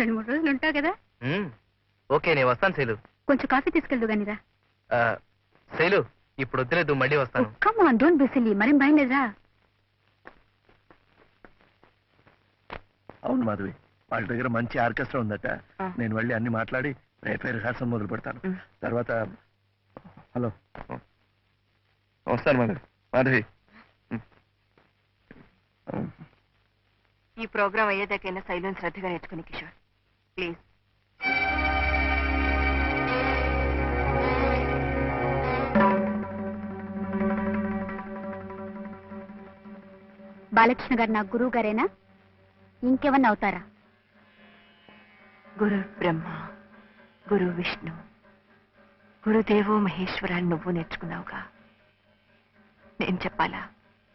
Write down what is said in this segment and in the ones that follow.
రెండు మూడు రోజులు ఉంటావు కదా? ఓకే నేను వస్తాను శైలు. కొంచెం కాఫీ తీసుకెళ్దు గానిరా ఆ, శైలు ఇప్పుడు వద్దులేదు మళ్ళీ వస్తాను. కమ్ ఆన్ డోంట్ బిసిలీ మరేం భయం లేదురా అవును మాధవి వాళ్ళ దగ్గర మంచి ఆర్కెస్ట్రా ఉందట. నేను వెళ్ళి అన్ని మాట్లాడి రేపే రిహార్సల్ మొదలు పెడతాను. తర్వాత హలో. వస్తాను మాధవి. మాధవి. ఈ ప్రోగ్రాం అయ్యేదాకైనా శైలం శ్రద్ధగా నేర్చుకుని కిషోర్. ప్లీజ్ బాలకృష్ణ గారు నా గురువు గారేనా? ఇంకేమన్నా అవుతారా? గురు బ్రహ్మ గురు విష్ణు గురుదేవో మహేశ్వర అని నువ్వు నేర్చుకున్నావుగా. నేను చెప్పాలా?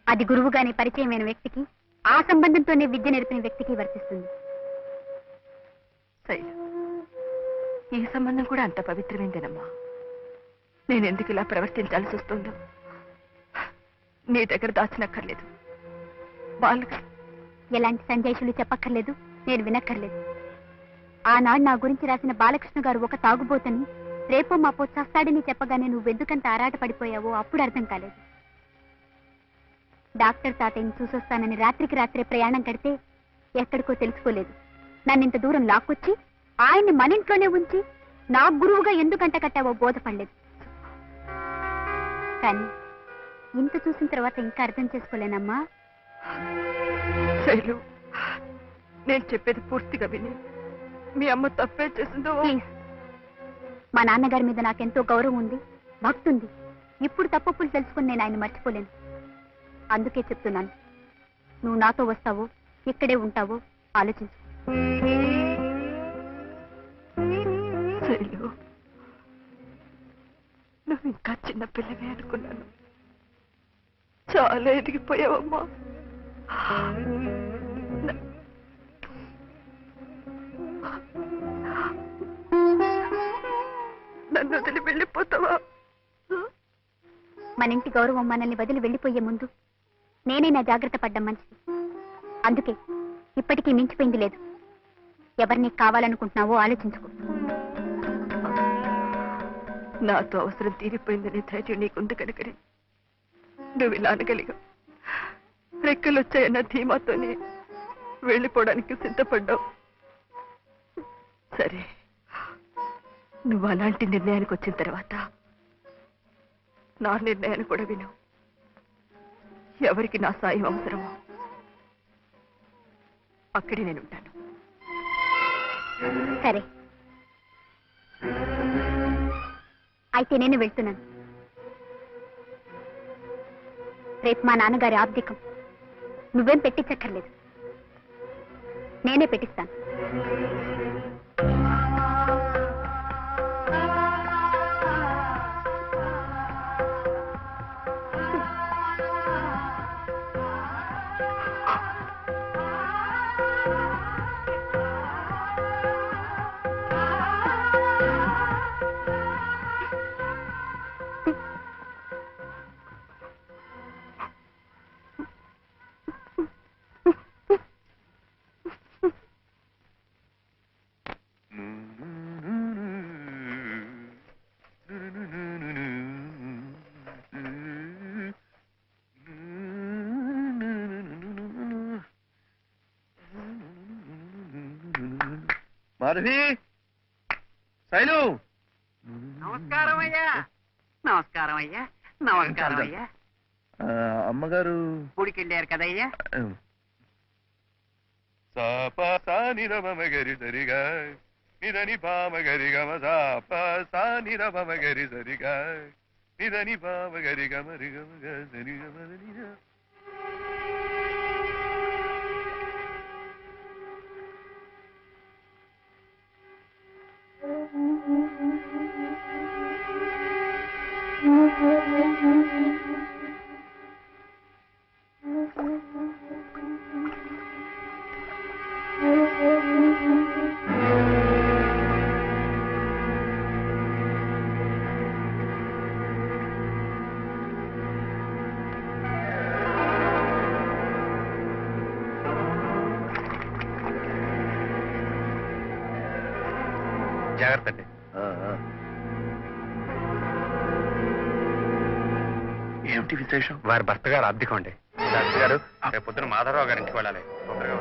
అది గురువుగానే పరిచయమైన వ్యక్తికి ఆ సంబంధంతోనే విద్య నేర్పిన వ్యక్తికి వర్తిస్తుంది. ఈ సంబంధం కూడా అంత పవిత్రమైందేనమ్మా. నేను ఎందుకు ఇలా ప్రవర్తించాల్సి వస్తుందో? నీ దగ్గర దాచినక్కర్లేదు. వాళ్ళకి ఎలాంటి సందేశాలు చెప్పక్కర్లేదు నేను వినక్కర్లేదు. ఆనాడు నా గురించి రాసిన బాలకృష్ణ గారు ఒక తాగుబోతని రేపో మాపో చస్తాడని చెప్పగానే నువ్వెందుకంత ఆరాట పడిపోయావో అప్పుడు అర్థం కాలేదు. డాక్టర్ తాతయ్యని చూసొస్తానని రాత్రికి రాత్రే ప్రయాణం కడితే ఎక్కడికో తెలుసుకోలేదు. నన్ను ఇంత దూరం లాక్కొచ్చి ఆయన్ని మన ఇంట్లోనే ఉంచి నా గురువుగా ఎందుకంట కట్టావో బోధపడలేదు. కానీ ఇంత చూసిన తర్వాత ఇంకా అర్థం చేసుకోలేనమ్మా. శైలు నేను చెప్పేది పూర్తిగా విని. మీ అమ్మ తప్పే చేసిందో? మా నాన్నగారి మీద నాకెంతో గౌరవం ఉంది భక్తి ఉంది ఇప్పుడు తప్పులు తెలుసుకుని నేను ఆయన మర్చిపోలేను. అందుకే చెప్తున్నాను నువ్వు నాతో వస్తావో ఇక్కడే ఉంటావో ఆలోచించు శైలు నువ్వు ఇంకా చిన్న పిల్లవే అనుకున్నాను. చాలా ఎదిగిపోయావమ్మా. నన్ను వదిలి వెళ్ళిపోతావా? మన ఇంటి గౌరవం మనల్ని వదిలి వెళ్ళిపోయే ముందు నేనే నా జాగ్రత్త పడ్డం మంచిది. అందుకే ఇప్పటికీ మించిపోయింది లేదు. ఎవరిని కావాలనుకుంటున్నావో ఆలోచించుకో. నాతో అవసరం తీరిపోయిందనే ధైర్యం నీకుంది కనుకనే నువ్వు ఇలా అనగలిగా రెక్కలు వచ్చాయన్న ధీమాతోనే వెళ్ళిపోవడానికి సిద్ధపడ్డావు. సరే నువ్వు అలాంటి నిర్ణయానికి వచ్చిన తర్వాత నా నిర్ణయాన్ని కూడా విను. ఎవరికి నా సాయం అవసరమో అక్కడే నేను ఉంటాను సరే. అయితే నేను వెళ్తున్నాను. రేపు మా నాన్నగారి ఆబ్దికం నువ్వేం పెట్టించక్కర్లేదు. నేనే పెట్టిస్తాను. మాధవి శైలు? నమస్కారం అయ్యా. నమస్కారం అయ్యా. నమస్కారం అయ్యా. అమ్మగారు? గుడికి వెళ్ళారు కదయ్యా సాప సాని రమ గరి సరిగా నిదని పామ గరి గమ సాప సాని రమ గరి సరిగా నిదని పామ గరి గమ రి గమ గ సరి గమ రి గ. ఏమిటి విశేషం? వారి భర్త గారు అద్దెకం గారు రేపు పొద్దున మాధవరావు గారి ఇంటికి వెళ్ళాలి. తొందరగా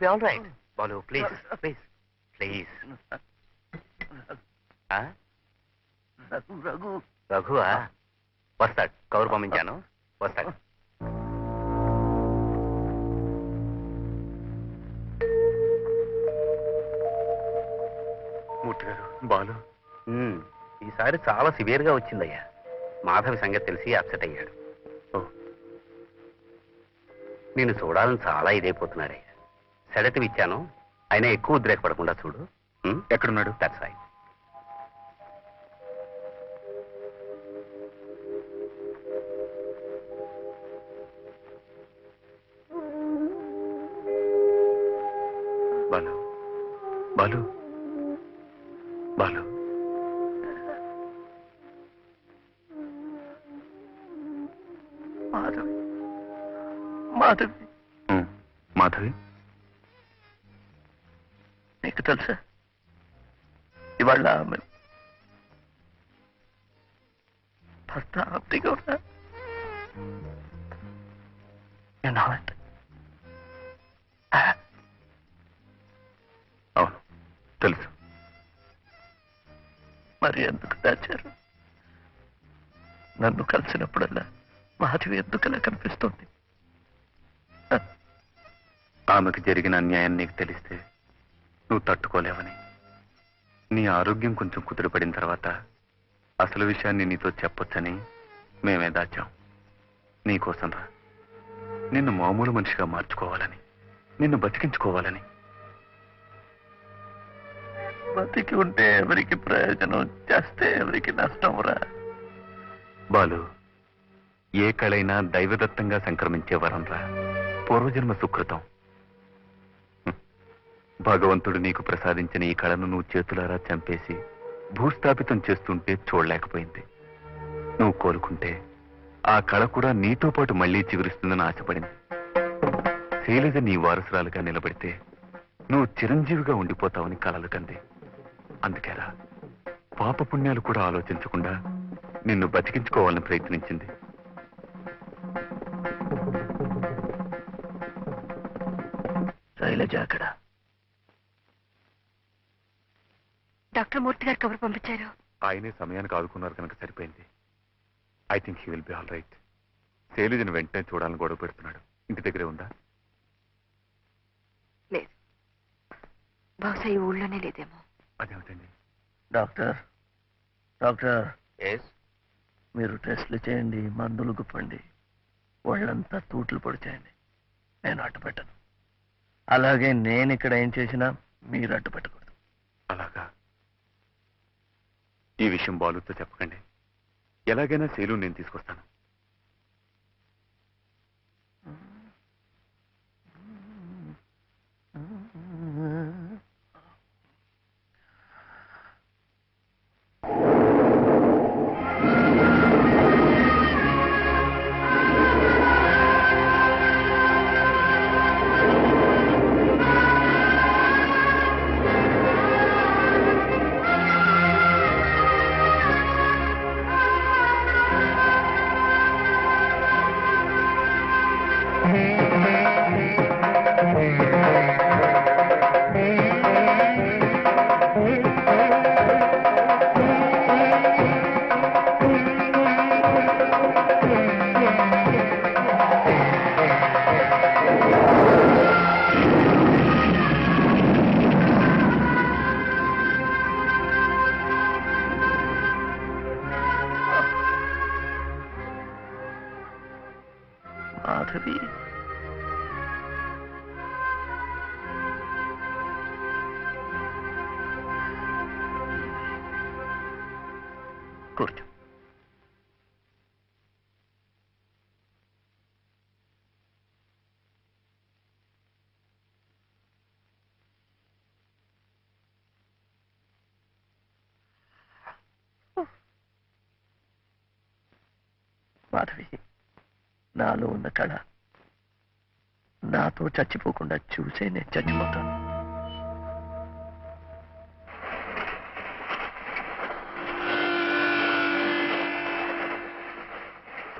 will be all right Balu please please please Raghu. Raghu రఘువా వస్తాడు కౌరు పంపించాను. వస్తాడు మూర్తి గారు బాలు. ఈసారి చాలా సివియర్గా వచ్చిందయ్యా. మాధవి సంగతి తెలిసి అప్సెట్ అయ్యాడు. ఓ. నేను చూడాలని చాలా ఇదైపోతున్నాడయ్యా సెడటివ్ ఇచ్చాను అయినా ఎక్కువ ఉద్రేకపడకుండా చూడు. ఎక్కడున్నాడు? That's right Balu. Balu. Balu. Madhavi Madhavi. Madhavi. నీకు తెలుసా? ఇవాళ ఆమె భర్త know it. అవును తెలుసు. మరి ఎందుకు దాచారు? నన్ను కలిసినప్పుడల్లా మాధవి ఎందుకలా కనిపిస్తుంది? ఆమెకు జరిగిన అన్యాయం నీకు తెలిస్తే నువ్వు తట్టుకోలేవని. నీ ఆరోగ్యం కొంచెం కుదురుపడిన తర్వాత అసలు విషయాన్ని నీతో చెప్పొచ్చని మేమే దాచాం. నీకోసం రా. నిన్ను మామూలు మనిషిగా మార్చుకోవాలని నిన్ను బతికించుకోవాలని. బతికి ఉంటే ఎవరికి ప్రయోజనం? చేస్తే ఎవరికి నష్టం రా. బాలు ఏ కళైనా దైవదత్తంగా సంక్రమించే వరం రా. పూర్వజన్మ సుకృతం. భగవంతుడు నీకు ప్రసాదించిన ఈ కళను నువ్వు చేతులారా చంపేసి భూస్థాపితం చేస్తుంటే చూడలేకపోయింది. నువ్వు కోలుకుంటే ఆ కళ కూడా నీతో పాటు మళ్ళీ చిగురిస్తుందని ఆశపడింది. శైలజ నీ వారసురాలుగా నిలబడితే నువ్వు చిరంజీవిగా ఉండిపోతావని కలలు కంది. అందుకేరా పాప పుణ్యాలు కూడా ఆలోచించకుండా నిన్ను బతికించుకోవాలని ప్రయత్నించింది. శైలజ అక్కడ. డాక్టర్ మూర్తి గారు కబురు పంపించారు. ఆయనే సమయానికి ఆదుకున్నారు కనుక సరిపోయింది. I think he will be all right శైలజను వెంటనే చూడాలని గొడవ పెడుతున్నాడు. ఇంటి దగ్గరే ఉందా? లేదు. బహుశా ఈ ఊళ్ళోనే లేదేమో. అదేమిటండి? Doctor doctor. ఎస్ మీరు టెస్ట్లు చేయండి మందులు గుప్పండి. వాళ్ళంతా తూట్లు పొడి చేయండి నేను అడ్డు పెట్టను అలాగే నేను ఇక్కడ ఏం చేసినా మీరు అడ్డు పెట్టకూడదు అలాగా ఈ విషయం బాలుతో చెప్పకండి. ఎలాగైనా శైలు నేను తీసుకొస్తాను. है కూర్చో. మాధవి నాలో ఉన్న కళ నాతో చచ్చిపోకుండా చూసే నేను చచ్చిపోతాను.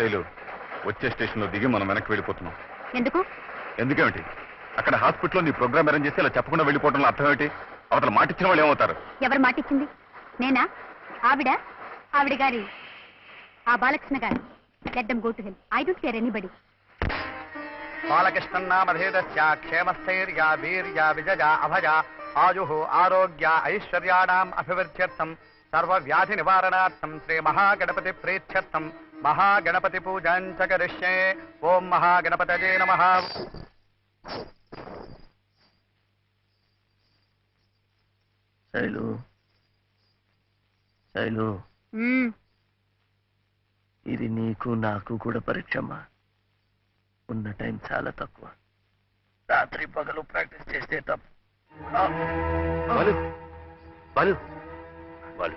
శైలు వచ్చే స్టేషన్లో దిగి మనం వెనక్కి వెళ్ళిపోతున్నాం. ఎందుకు? ఎందుకేమిటి? అక్కడ హాస్పిటల్లో నీ ప్రోగ్రామ్ అరేంజ్ చేసి ఇలా చెప్పకుండా వెళ్ళిపోవడంలో అర్థం ఏంటి అవతల మాట ఇచ్చిన వాళ్ళు ఏమవుతారు? ఎవరు మాటిచ్చింది? నేనా? ఆవిడ? ఆవిడ గారి ఆ Balakrishna garu. Let them go to help I don't care anybody. బాలకృష్ణన్నామధేదస్య క్షేమస్థైర్య వీర్య విజయ అభయ ఆయు ఆరోగ్య ఐశ్వర్యాణం అభివృద్ధ్యర్థం సర్వ వ్యాధి నివారణార్థం శ్రీ మహాగణపతి ప్రీత్యర్థం. మహాగణపతి పూజాం చ కరిష్యే. ఓం మహాగణపతయే నమః. శైలు. శైలు. ఇది నీకు నాకు కూడా పరీక్షమ్మా. ఉన్న టైం చాలా తక్కువ. రాత్రి పగలు ప్రాక్టీస్ చేస్తే తప్పు. ఆ, బాలు. బాలు. బాలు.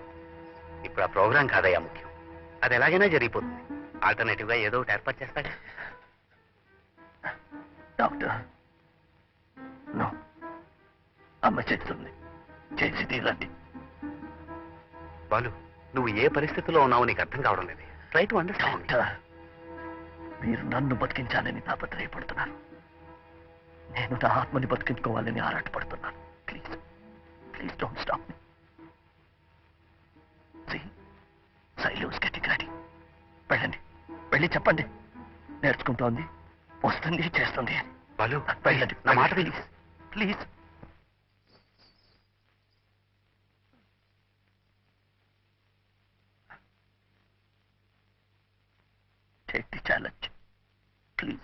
ఇప్పుడు ఆ ప్రోగ్రాం కాదయ్యా ముఖ్యం. అది ఎలాగైనా జరిగిపోతుంది. ఆల్టర్నేటివ్గా ఏదో ఒకటి ఏర్పాటు చేస్తాగా డాక్టర్ నో. అమ్మ చెప్తుంది. చేసి తీరండి. బాలు నువ్వు ఏ పరిస్థితిలో ఉన్నావో నీకు అర్థం కావడం లేదు. ట్రై టు అండర్స్టాండ్ మీరు నన్ను బతికించాలని తాపత్రయపడుతున్నారు నేను నా ఆత్మని బతికించుకోవాలని ఆరాటపడుతున్నాను. ప్లీజ్ ప్లీజ్ డోంట్ స్టాప్ మీ వెళ్ళి చెప్పండి. నేర్చుకుంటోంది వస్తుంది చేస్తుంది. అని బాలు వెళ్ళండి. నా మాట విని. Please please.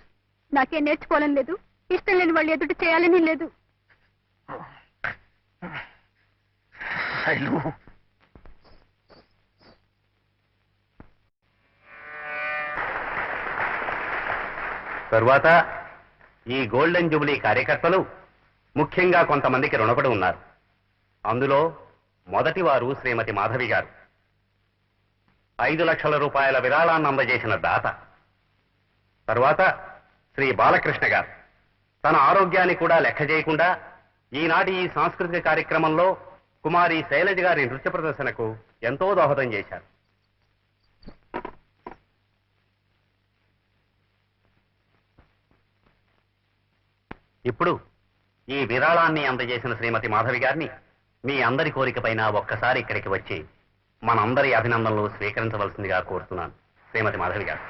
నాకేం నేర్చుకోవాలని లేదు. ఇష్టం లేని వాళ్ళు ఎదుటి చేయాలని లేదు. తరువాత ఈ గోల్డెన్ జూబ్లీ కార్యకర్తలు ముఖ్యంగా కొంతమందికి రుణపడి ఉన్నారు. అందులో మొదటి వారు శ్రీమతి మాధవి గారు. ఐదు లక్షల రూపాయల విరాళాన్ని అందజేసిన దాత. తరువాత శ్రీ బాలకృష్ణ గారు. తన ఆరోగ్యాన్ని కూడా లెక్క చేయకుండా ఈనాటి ఈ సాంస్కృతిక కార్యక్రమంలో కుమారి శైలజ గారి నృత్య ప్రదర్శనకు ఎంతో దోహదం చేశారు. ఇప్పుడు ఈ విరాళాన్ని అందజేసిన శ్రీమతి మాధవి గారిని మీ అందరి కోరికపైన ఒక్కసారి ఇక్కడికి వచ్చి మనందరి అభినందనలు స్వీకరించవలసిందిగా కోరుతున్నాను. శ్రీమతి మాధవి గారు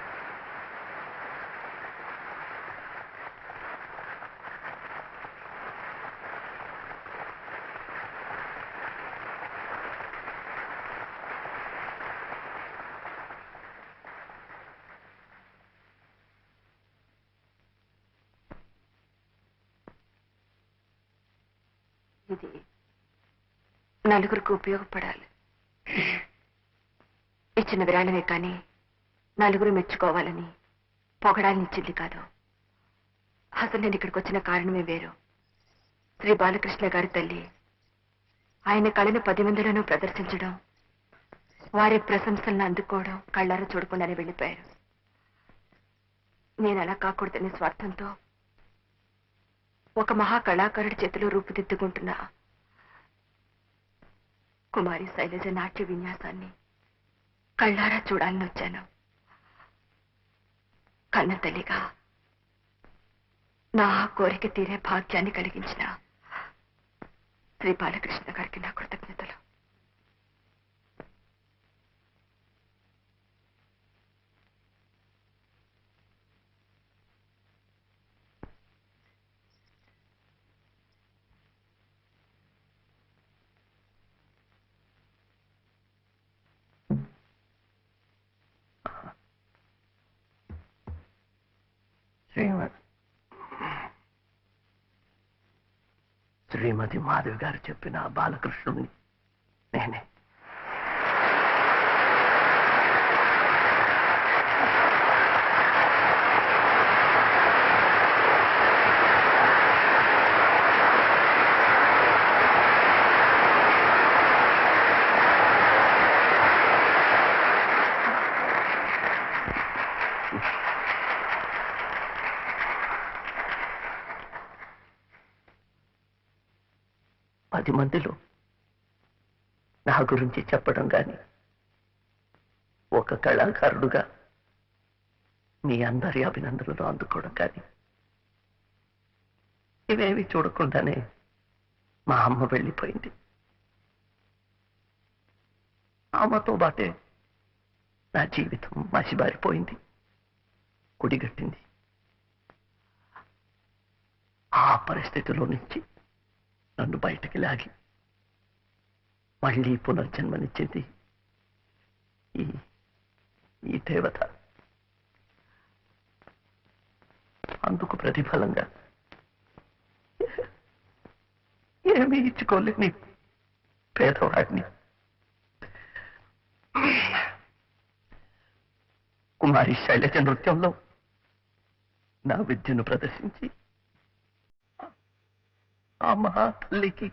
ఇది నలుగురికి ఉపయోగపడాలి. ఇచ్చిన విరాళమే కానీ నలుగురు మెచ్చుకోవాలని పొగడాలని ఇచ్చింది కాదు. అసలు నేను ఇక్కడికి వచ్చిన కారణమే వేరు. శ్రీ బాలకృష్ణ గారి తల్లి ఆయన కళను పది మందిలోనూ ప్రదర్శించడం వారి ప్రశంసలను అందుకోవడం కళ్ళారా చూడకుండానే వెళ్ళిపోయారు. నేను అలా కాకూడదనే స్వార్థంతో ఒక మహా కళాకారుడి చేతిలో రూపుదిద్దుకుంటున్నా కుమారి శైలజ నాట్య విన్యాసాన్ని కళ్ళారా చూడాలని వచ్చాను. కన్న తల్లిగా నా కోరిక తీరే భాగ్యాన్ని కలిగించిన శ్రీ బాలకృష్ణ గారికి నా కృతజ్ఞతలు. శ్రీమతి శ్రీమతి మాధవి గారు చెప్పిన ఆ బాలకృష్ణుని పది మందిలో. నా గురించి చెప్పడం కానీ ఒక కళాకారుడుగా మీ అందరి అభినందనలు అందుకోవడం కానీ ఇవేమి చూడకుండానే మా అమ్మ వెళ్ళిపోయింది. ఆమెతో బాటే నా జీవితం మసిబారిపోయింది. కుడిగట్టింది. ఆ పరిస్థితిలో నుంచి నన్ను బయటికి లాగి మళ్ళీ పునర్జన్మనిచ్చింది ఈ ఈ దేవత. అందుకు ప్రతిఫలంగా ఏమీ ఇచ్చుకోలేని పేదవాడిని. కుమారి శైలజ నృత్యంలో నా విద్యను ప్రదర్శించి ఆ మహా తల్లికి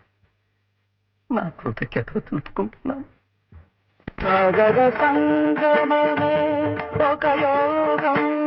నా కృతజ్ఞత తెలుపుకుంటున్నాను. సాగర సంగమమే ఒక యోగం.